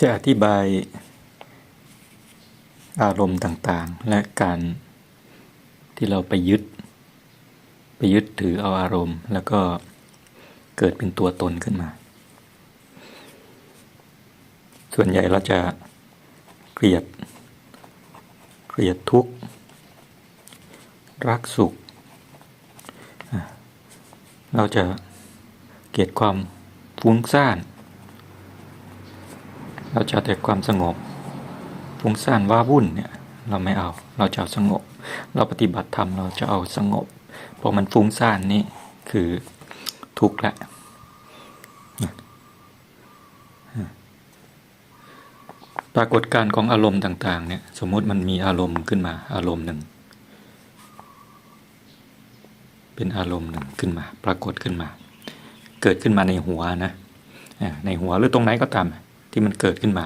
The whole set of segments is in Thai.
จะอธิบายอารมณ์ต่างๆ และการที่เราไปยึด ไปยึดถือเอาอารมณ์ แล้วก็เกิดเป็นตัวตนขึ้นมา ส่วนใหญ่เราจะเกลียด เกลียดทุกข์ รักสุข เราจะเกลียดความฟุ้งซ่าน เราจะแต่ความสงบฟุ้งซ่านว้าวุ่นเนี่ยเราไม่เอา เราจะเอาสงบ เราปฏิบัติธรรมเราจะเอาสงบ พอมันฟุ้งซ่านนี่คือทุกข์ละปรากฏการของอารมณ์ต่างๆเนี่ยสมมติมันมีอารมณ์ขึ้นมา อารมณ์หนึ่ง เป็นอารมณ์หนึ่งขึ้นมา ปรากฏขึ้นมา เกิดขึ้นมาในหัวนะในหัวหรือตรงไหนก็ตาม ที่มันเกิดขึ้นมา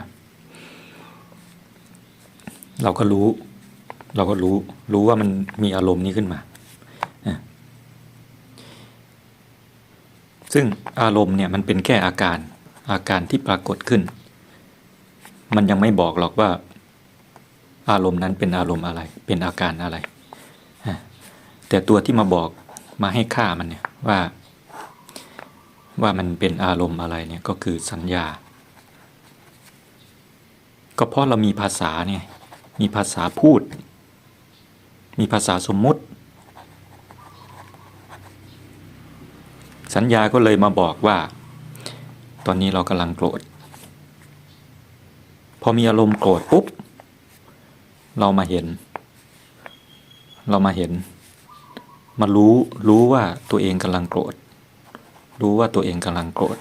เราก็รู้ เราก็รู้รู้ว่ามันมีอารมณ์นี้ขึ้นมา ซึ่งอารมณ์เนี่ยมันเป็นแค่อาการอาการที่ปรากฏขึ้น มันยังไม่บอกหรอกว่า อารมณ์นั้นเป็นอารมณ์อะไร เป็นอาการอะไร แต่ตัวที่มาบอกมาให้ค่ามันเนี่ยว่าว่ามันเป็นอารมณ์อะไรเนี่ยก็คือสัญญา ก็เพราะเรามีภาษาเนี่ยมีภาษาพูด มีภาษาสมมุติ สัญญาก็เลยมาบอกว่า ตอนนี้เรากำลังโกรธ พอมีอารมณ์โกรธปุ๊บ เรามาเห็น เรามาเห็น มารู้รู้ว่าตัวเองกำลังโกรธ รู้ว่าตัวเองกำลังโกรธ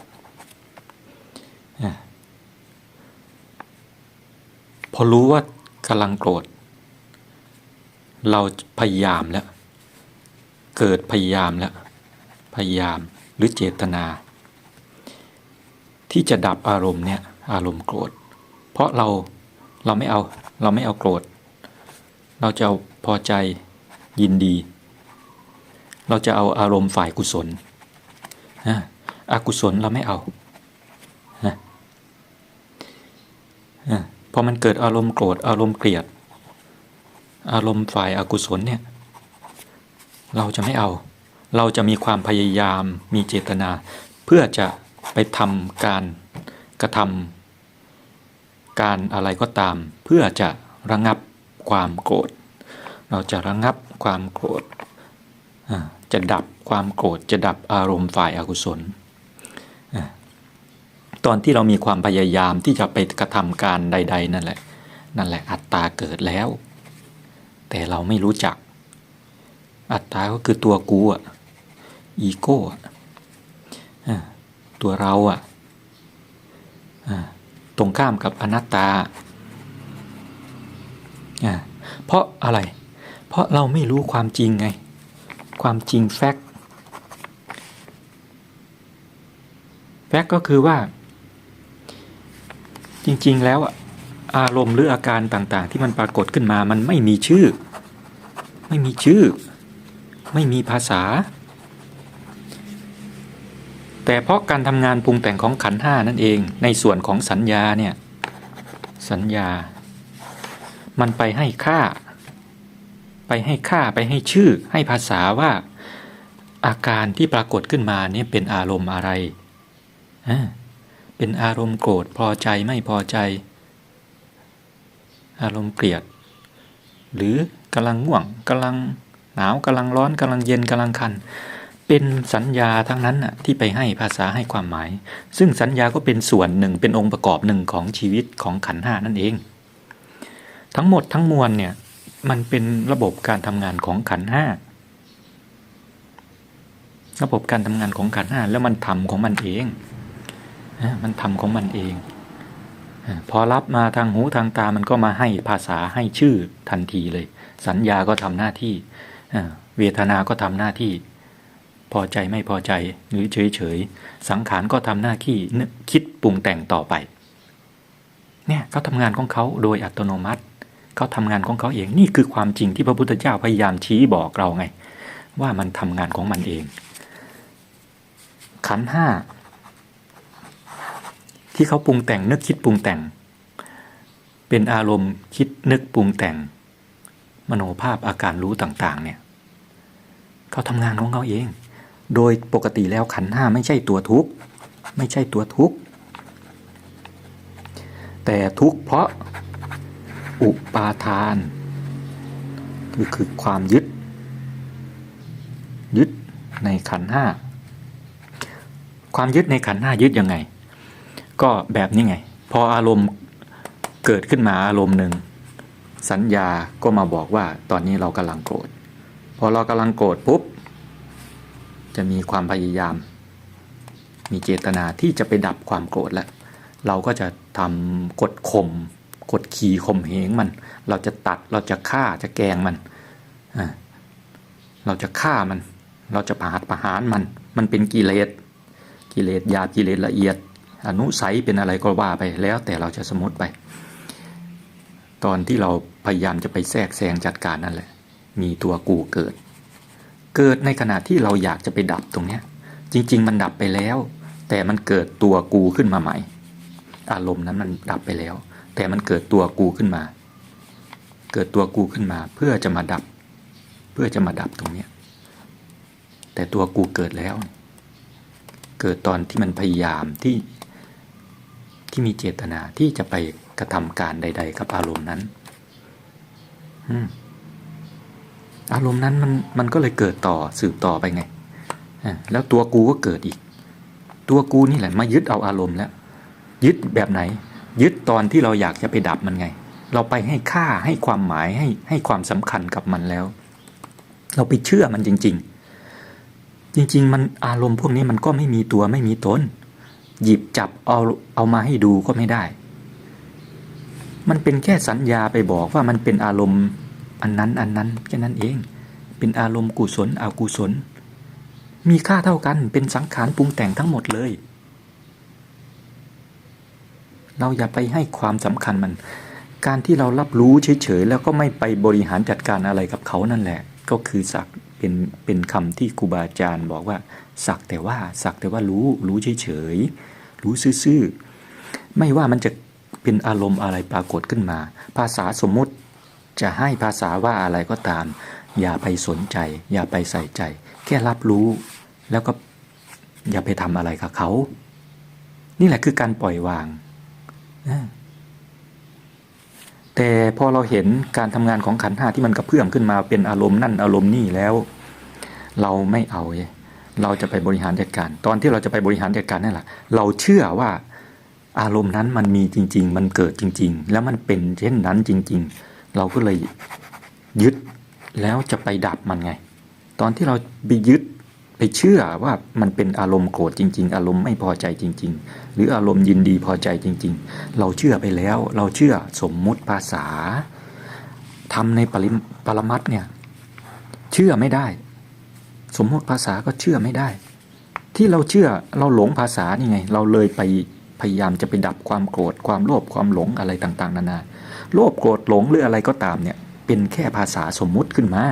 อะ พอรู้ว่ากำลังโกรธ เราพยายามแล้ว เกิดพยายามแล้ว พยายามหรือเจตนา ที่จะดับอารมณ์เนี่ยอารมณ์โกรธ เพราะเราเราไม่เอาเราไม่เอาโกรธ เราจะเอาพอใจยินดี เราจะเอาอารมณ์ฝ่ายกุศลนะอกุศลเราไม่เอานะอะ พอมันเกิดอารมณ์โกรธอารมณ์เกลียด อารมณ์ฝ่ายอากุศลเนี่ยเราจะไม่เอา เราจะมีความพยายามมีเจตนา เพื่อจะไปทำการกระทำการอะไรก็ตาม เพื่อจะระงับความโกรธ เราจะระงับความโกรธจะดับความโกรธจะดับอารมณ์ฝ่ายอากุศล ตอนที่เรามีความพยายามที่จะไปกระทำการใด ๆ นั่นแหละ นั่นแหละอัตตาเกิดแล้ว แต่เราไม่รู้จัก อัตตาก็คือตัวกูอะอีโก้อะอ่าตัวเราอะอ่าตรงข้ามกับอนัตตาอ่าเพราะอะไร เพราะเราไม่รู้ความจริงไง ความจริงแฟกต์แฟกต์ก็คือว่า จริงๆ แล้วอะอารมณ์หรืออาการต่างๆ ที่มันปรากฏขึ้นมามันไม่มีชื่อ ไม่มีชื่อ ไม่มีภาษา แต่เพราะการทำงานปรุงแต่งของขันห้านั่นเองในส่วนของสัญญาเนี่ยสัญญา มันไปให้ค่า ไปให้ค่าไปให้ชื่อ ให้ภาษาว่าอาการที่ปรากฏขึ้นมาเนี่ยเป็นอารมณ์อะไรอ่า เป็นอารมณ์โกรธพอใจไม่พอใจ อารมณ์เกลียด หรือกำลังง่วงกำลังหนาวกำลังร้อนกำลังเย็นกำลังคัน เป็นสัญญาทั้งนั้นน่ะที่ไปให้ภาษาให้ความหมาย ซึ่งสัญญาก็เป็นส่วนหนึ่งเป็นองค์ประกอบหนึ่งของชีวิตของขันห้านั่นเอง ทั้งหมดทั้งมวลเนี่ยมันเป็นระบบการทำงานของขันห้าระบบการทำงานของขันห้าแล้วมันทำของมันเอง นะมันทำของมันเอง พอรับมาทางหูทางตามันก็มาให้ภาษาให้ชื่อทันทีเลย สัญญาก็ทำหน้าที่เวทนาก็ทำหน้าที่ พอใจไม่พอใจหรือเฉยเฉยสังขารก็ทำหน้าที่คิดปรุงแต่งต่อไป เนี่ยเขาทำงานของเขาโดยอัตโนมัติเขาทำงานของเขาเองนี่คือความจริงที่พระพุทธเจ้าพยายามชี้บอกเราไง ว่ามันทำงานของมันเอง ขันห้า ที่เขาปรุงแต่งนึกคิดปรุงแต่ง เป็นอารมณ์คิดนึกปรุงแต่ง มโนภาพอาการรู้ต่างๆ เนี่ยเขาทำงานของเขาเอง โดยปกติแล้วขันห้าไม่ใช่ตัวทุกข์ไม่ใช่ตัวทุกข์แต่ทุกข์เพราะอุปาทานคือคือความยึด ยึดในขันห้า ความยึดในขันห้ายึดยังไง ก็แบบนี้ไง พออารมณ์เกิดขึ้นมาอารมณ์หนึ่งสัญญาก็มาบอกว่าตอนนี้เรากำลังโกรธพอเรากำลังโกรธปุ๊บ จะมีความพยายาม มีเจตนาที่จะไปดับความโกรธแล้วเราก็จะทำกดข่มกดขี่ข่มเหงมัน เราจะตัดเราจะฆ่าจะแกงมัน เราจะฆ่ามัน เราจะประหารประหารมัน มันเป็นกิเลสกิเลสหยาบกิเลสละเอียด อนุสัยเป็นอะไรก็ว่าไปแล้วแต่เราจะสมมติไป ตอนที่เราพยายามจะไปแทรกแซงจัดการนั่นแหละ มีตัวกูเกิด เกิดในขณะที่เราอยากจะไปดับตรงเนี้ย จริง ๆ มันดับไปแล้ว แต่มันเกิดตัวกูขึ้นมาใหม่ อารมณ์นั้นมันดับไปแล้ว แต่มันเกิดตัวกูขึ้นมา เกิดตัวกูขึ้นมาเพื่อจะมาดับ เพื่อจะมาดับตรงเนี้ยแต่ตัวกูเกิดแล้ว เกิดตอนที่มันพยายามที่ ที่มีเจตนาที่จะไปกระทำการใด ๆ กับอารมณ์นั้นอารมณ์นั้นมันมันก็เลยเกิดต่อสืบต่อไปไงแล้วตัวกูก็เกิดอีก ตัวกูนี่แหละมายึดเอาอารมณ์แล้ว ยึดแบบไหน ยึดตอนที่เราอยากจะไปดับมันไง เราไปให้ค่าให้ความหมายให้ให้ความสำคัญกับมันแล้ว เราไปเชื่อมันจริง ๆ จริง ๆ มันอารมณ์พวกนี้มันก็ไม่มีตัวไม่มีตน หยิบจับเอาเอามาให้ดูก็ไม่ได้ มันเป็นแค่สัญญาไปบอกว่ามันเป็นอารมณ์อันนั้นอันนั้นแค่นั้นเอง เป็นอารมณ์กุศลอกุศล มีค่าเท่ากันเป็นสังขารปรุงแต่งทั้งหมดเลย เราอย่าไปให้ความสำคัญมัน การที่เรารับรู้เฉยๆแล้วก็ไม่ไปบริหารจัดการอะไรกับเขานั่นแหละ ก็คือสัก เป็นเป็นคำที่ครูบาอาจารย์บอกว่า สักแต่ว่าสักแต่ว่ารู้รู้เฉยๆรู้ซื่อๆไม่ว่ามันจะเป็นอารมณ์อะไรปรากฏขึ้นมา ภาษาสมมุติจะให้ภาษาว่าอะไรก็ตาม อย่าไปสนใจ อย่าไปใส่ใจ แค่รับรู้ แล้วก็อย่าไปทำอะไรกับเขา นี่แหละคือการปล่อยวางนะ แต่พอเราเห็นการทำงานของขันห้าที่มันกระเพื่อมขึ้นมาเป็นอารมณ์นั่นอารมณ์นี่แล้ว เราไม่เอาเว้ยเราจะไปบริหารจัดการ ตอนที่เราจะไปบริหารจัดการนั่นแหละเราเชื่อว่าอารมณ์นั้นมันมีจริง ๆ มันเกิดจริง ๆ แล้วมันเป็นเช่นนั้นจริง ๆ เราก็เลยยึดแล้วจะไปดับมันไง ตอนที่เราไปยึดไปเชื่อว่ามันเป็นอารมณ์โกรธจริง ๆ อารมณ์ไม่พอใจจริง ๆ หรืออารมณ์ยินดีพอใจจริง ๆ เราเชื่อไปแล้ว เราเชื่อสมมุติภาษาทำในปริปรมัตเนี่ยเชื่อไม่ได้ สมมติภาษาก็เชื่อไม่ได้ ที่เราเชื่อเราหลงภาษานี่ไง เราเลยไปพยายามจะไปดับความโกรธความโลภความหลงอะไรต่างๆ นานาโลภโกรธหลงหรืออะไรก็ตามเนี่ย เป็นแค่ภาษาสมมุติขึ้นมา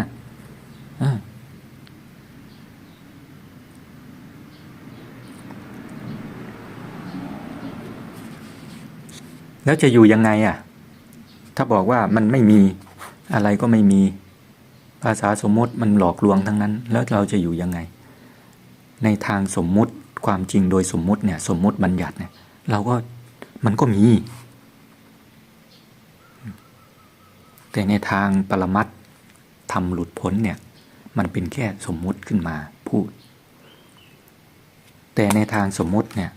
อ่า แล้วจะอยู่ยังไงอะ ถ้าบอกว่ามันไม่มีอะไรก็ไม่มี ภาษาสมมติมันหลอกลวงทั้งนั้น แล้วเราจะอยู่ยังไง ในทางสมมุติความจริงโดยสมมุติเนี่ย สมมุติบัญญัติเนี่ย เราก็มันก็มี แต่ในทางปรมัตถ์ทำหลุดพ้นเนี่ย มันเป็นแค่สมมุติขึ้นมาพูด แต่ในทางสมมุติเนี่ย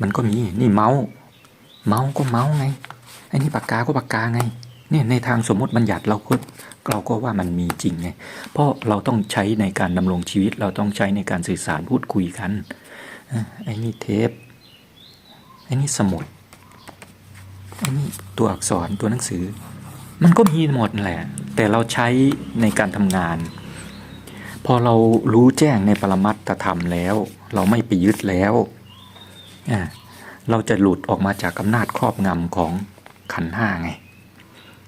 มันก็มีนี่เมาส์ เมาส์ก็เมาส์ไงไอ้นี่ปากกาก็ปากกาไงเนี่ยในทางสมมติบัญญัติเราก็เราก็ว่ามันมีจริงไง เพราะเราต้องใช้ในการดำรงชีวิต เราต้องใช้ในการสื่อสารพูดคุยกันอะไอ้นี่เทปไอ้นี่สมุดไอ้นี่ตัวอักษรตัวหนังสือ มันก็มีหมดแหละ แต่เราใช้ในการทำงาน พอเรารู้แจ้งในปรมัตถธรรมแล้ว เราไม่ไปยึดแล้วอ่า เราจะหลุดออกมาจากอำนาจครอบงำของขันห้าไง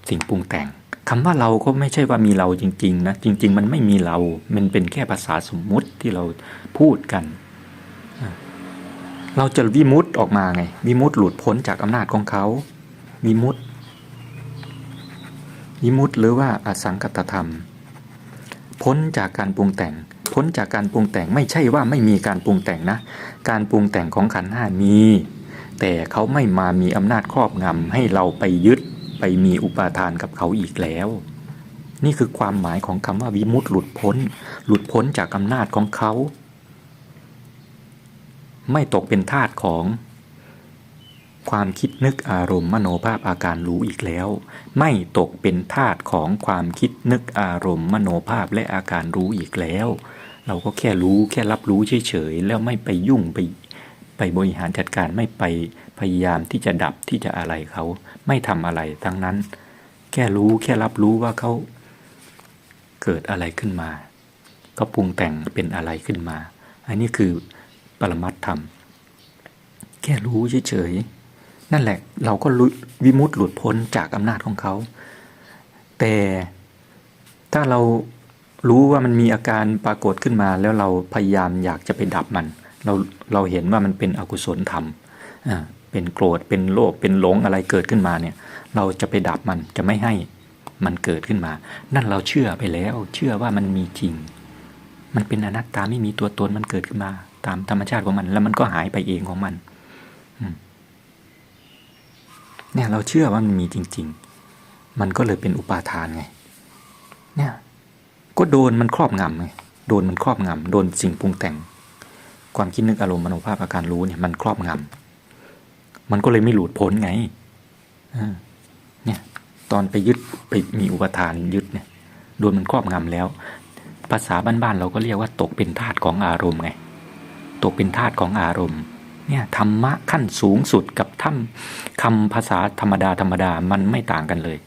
สิ่งปรุงแต่งคำว่าเราก็ไม่ใช่ว่ามีเราจริง ๆ นะ จริง ๆ มันไม่มีเรา มันเป็นแค่ภาษาสมมุติที่เราพูดกัน เราจะวิมุตต์ออกมาไง วิมุตต์หลุดพ้นจากอำนาจของเขา วิมุตต์วิมุตหรือว่าอสังกตธรรม พ้นจากการปรุงแต่ง พ้นจากการปรุงแต่งไม่ใช่ว่าไม่มีการปรุงแต่งนะ การปรุงแต่งของขันห้ามี แต่เขาไม่มามีอำนาจครอบงำให้เราไปยึดไปมีอุปาทานกับเขาอีกแล้ว นี่คือความหมายของคำว่าวิมุตติหลุดพ้น หลุดพ้นจากอำนาจของเขา ไม่ตกเป็นทาสของ ความคิดนึกอารมณ์มโนภาพอาการรู้อีกแล้ว ไม่ตกเป็นทาสของความคิดนึกอารมณ์มโนภาพและอาการรู้อีกแล้ว เราก็แค่รู้แค่รับรู้เฉยๆแล้วไม่ไปยุ่งไป ไปบริหารจัดการไม่ไปพยายามที่จะดับที่จะอะไรเขา ไม่ทำอะไรทั้งนั้น แค่รู้แค่รับรู้ว่าเขาเกิดอะไรขึ้นมาก็ปรุงแต่งเป็นอะไรขึ้นมา อันนี้คือปรมัตธรรม แค่รู้เฉยๆนั่นแหละเราก็หลุดวิมุตติหลุดพ้นจากอำนาจของเขา แต่ถ้าเรารู้ว่ามันมีอาการปรากฏขึ้นมาแล้วเราพยายามอยากจะไปดับมัน เราเราเห็นว่ามันเป็นอกุศลธรรมอ่าเป็นโกรธเป็นโลภเป็นหลงอะไรเกิดขึ้นมาเนี่ย เราจะไปดับมันจะไม่ให้มันเกิดขึ้นมา นั่นเราเชื่อไปแล้ว เชื่อว่ามันมีจริง มันเป็นอนัตตาไม่มีตัวตนมันเกิดขึ้นมา ตามธรรมชาติของมัน แล้วมันก็หายไปเองของมันเนี่ยเราเชื่อว่ามันมีจริง ๆ มันก็เลยเป็นอุปาทานไง เนี่ย ก็โดนมันครอบงำไง โดนมันครอบงำโดนสิ่งปรุงแต่ง ความคิดนึกอารมณ์มโนภาพอาการรู้เนี่ยมันครอบงำมันก็เลยไม่หลุดพ้นไงเนี่ยตอนไปยึดไปมีอุปทานยึดเนี่ยโดนมันครอบงำแล้ว ภาษาบ้านๆเราก็เรียกว่าตกเป็นทาสของอารมณ์ไง ตกเป็นทาสของอารมณ์ เนี่ยธรรมะขั้นสูงสุดกับท่าคำภาษาธรรมดาธรรมดามันไม่ต่างกันเลย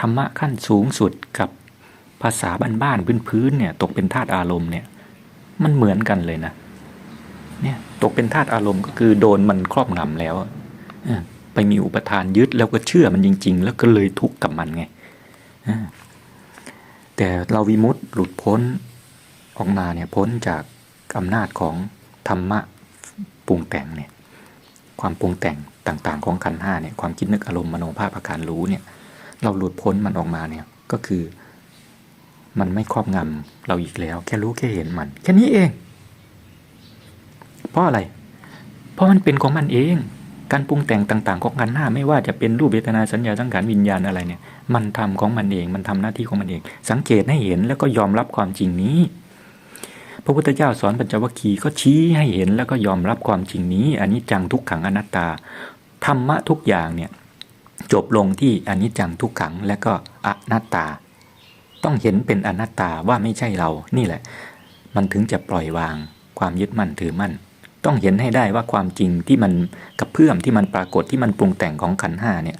ธรรมะขั้นสูงสุดกับภาษาบ้านๆพื้นๆเนี่ย ตกเป็นธาตุอารมณ์เนี่ย มันเหมือนกันเลยนะเนี่ยตกเป็นธาตุอารมณ์ก็คือโดนมันครอบงำแล้วไปมีอุปทานยึดแล้วก็เชื่อมันจริง ๆ แล้วก็เลยทุกข์กับมันไงแต่เราวิมุตต์หลุดพ้นออกมาเนี่ยพ้นจากอำนาจของธรรมะปรุงแต่งเนี่ยความปรุงแต่งต่างๆ ของขันห้าเนี่ยความคิดนึกอารมณ์มโนภาพอาการรู้เนี่ยเราหลุดพ้นมันออกมาเนี่ยก็คือ มันไม่ครอบงำเราอีกแล้ว แค่รู้แค่เห็นมัน แค่นี้เอง เพราะอะไร เพราะมันเป็นของมันเอง การปรุงแต่งต่าง ๆ ของขันห้าไม่ว่าจะเป็นรูปเวทนาสัญญาสังขารวิญญาณอะไรเนี่ย มันทำของมันเอง มันทำหน้าที่ของมันเอง สังเกตให้เห็นแล้วก็ยอมรับความจริงนี้พระพุทธเจ้าสอนปัญจวัคคีย์ก็ชี้ให้เห็นแล้วก็ยอมรับความจริงนี้อันนี้จังทุกขังอนัตตา ธรรมะทุกอย่างเนี่ยจบลงที่อนิจจังทุกขังและก็อนัตตา ต้องเห็นเป็นอนัตตาว่าไม่ใช่เรานี่แหละ มันถึงจะปล่อยวางความยึดมั่นถือมั่น ต้องเห็นให้ได้ว่าความจริงที่มันกระเพื่อมที่มันปรากฏที่มันปรุงแต่งของขันห้าเนี่ย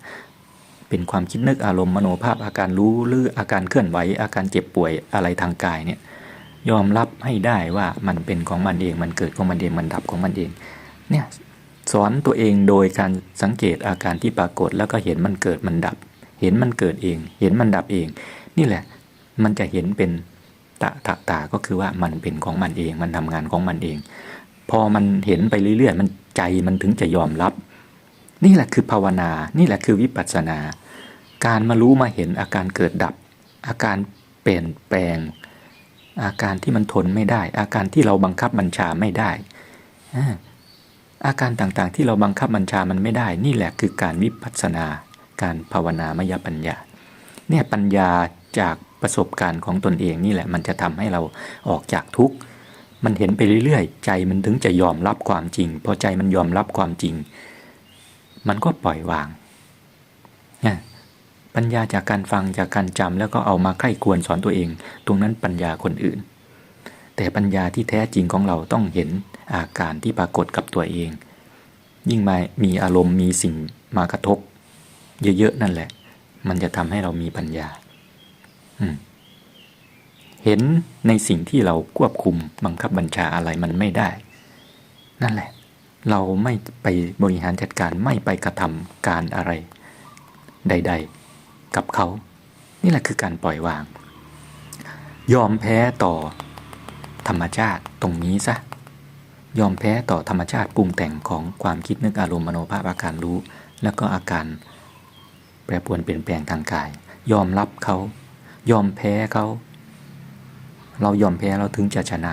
เป็นความคิดนึกอารมณ์มโนภาพอาการรู้หรืออาการเคลื่อนไหวอาการเจ็บป่วยอะไรทางกายเนี่ยยอมรับให้ได้ว่ามันเป็นของมันเองมันเกิดของมันเองมันดับของมันเองเนี่ยสอนตัวเองโดยการสังเกตอาการที่ปรากฏแล้วก็เห็นมันเกิดมันดับ เห็นมันเกิดเอง เห็นมันดับเอง นี่แหละ มันจะเห็นเป็นตะตะตาก็คือว่ามันเป็นของมันเอง มันทำงานของมันเอง พอมันเห็นไปเรื่อยๆ มันใจมันถึงจะยอมรับ นี่แหละคือภาวนา นี่แหละคือวิปัสสนา การมารู้มาเห็นอาการเกิดดับ อาการเปลี่ยนแปลง อาการที่มันทนไม่ได้ อาการที่เราบังคับบัญชาไม่ได้ อาการต่างๆที่เราบังคับบัญชามันไม่ได้ นี่แหละคือการวิปัสสนา การภาวนามยปัญญา เนี่ยปัญญาจาก ประสบการณ์ของตนเองนี่แหละ มันจะทำให้เราออกจากทุกข์มันเห็นไปเรื่อยๆ ใจมันถึงจะยอมรับความจริง พอใจมันยอมรับความจริง มันก็ปล่อยวางนี่ปัญญาจากการฟังจากการจำแล้วก็เอามาไข้ควรสอนตัวเอง ตรงนั้นปัญญาคนอื่น แต่ปัญญาที่แท้จริงของเราต้องเห็นอาการที่ปรากฏกับตัวเอง ยิ่งมามีอารมณ์มีสิ่งมากระทบ เยอะๆนั่นแหละ มันจะทำให้เรามีปัญญา เห็นในสิ่งที่เราควบคุมบังคับบัญชาอะไรมันไม่ได้ นั่นแหละ เราไม่ไปบริหารจัดการไม่ไปกระทำการอะไร ใด ๆ กับเขา นี่แหละคือการปล่อยวาง ยอมแพ้ต่อธรรมชาติตรงนี้ซะยอมแพ้ต่อธรรมชาติปรุงแต่งของความคิดนึกอารมณ์มโนภาพอาการรู้ แล้วก็อาการแปรปรวนเปลี่ยนแปลงทางกาย ยอมรับเขา ยอมแพ้เขาเรายอมแพ้เราถึงจะชนะ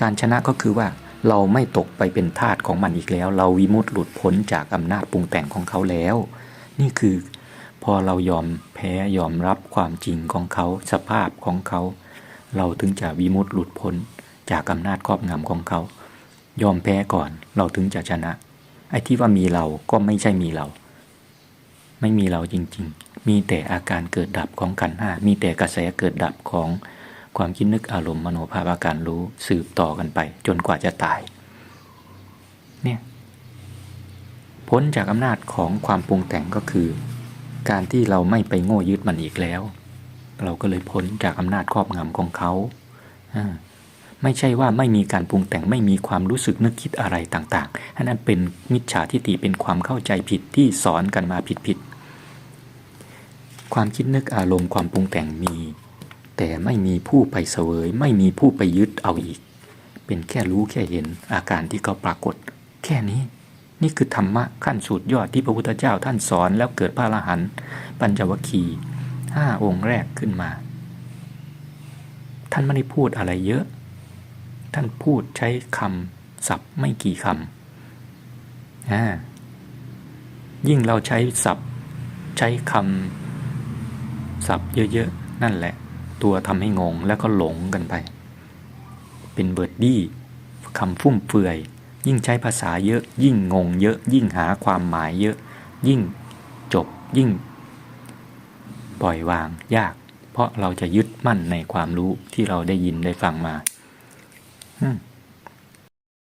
การชนะก็คือว่าเราไม่ตกไปเป็นทาสของมันอีกแล้ว เราวิมุตติหลุดพ้นจากอำนาจปรุงแต่งของเขาแล้ว นี่คือพอเรายอมแพ้ยอมรับความจริงของเขาสภาพของเขา เราถึงจะวิมุตติหลุดพ้นจากอำนาจครอบงำของเขา ยอมแพ้ก่อนเราถึงจะชนะ ไอ้ที่ว่ามีเราก็ไม่ใช่มีเรา ไม่มีเราจริง ๆ มีแต่อาการเกิดดับของขันห้ามีแต่กระแสเกิดดับของความคิดนึกอารมณ์มโนภาพอาการรู้สืบต่อกันไป จนกว่าจะตาย เนี่ยพ้นจากอำนาจของความปรุงแต่งก็คือ การที่เราไม่ไปโง่ยึดมันอีกแล้ว เราก็เลยพ้นจากอำนาจครอบงำของเขาอ่าไม่ใช่ว่าไม่มีการปรุงแต่งไม่มีความรู้สึกนึกคิดอะไรต่างๆอันนั้นเป็นมิจฉาทิฏฐิเป็นความเข้าใจผิดที่สอนกันมาผิด ความคิดนึกอารมณ์ความปรุงแต่งมี แต่ไม่มีผู้ไปเสวย ไม่มีผู้ไปยึดเอาอีก เป็นแค่รู้แค่เห็นอาการที่เขาปรากฏ แค่นี้ นี่คือธรรมะขั้นสุดยอดที่พระพุทธเจ้าท่านสอนแล้วเกิดพระอรหันต์ปัญจวัคคีย์ห้าองค์แรกขึ้นมา ท่านไม่ได้พูดอะไรเยอะ ท่านพูดใช้คำศัพท์ไม่กี่คำอ่ายิ่งเราใช้ศัพท์ใช้คำ ศัพท์เยอะๆ นั่นแหละ ตัวทำให้งงแล้วก็หลงกันไป เป็นเบิร์ดดี้คำฟุ่มเฟือย ยิ่งใช้ภาษาเยอะ ยิ่งงงเยอะ ยิ่งหาความหมายเยอะ ยิ่งจบยิ่ง ปล่อยวางยาก เพราะเราจะยึดมั่นในความรู้ที่เราได้ยินได้ฟังมา อืม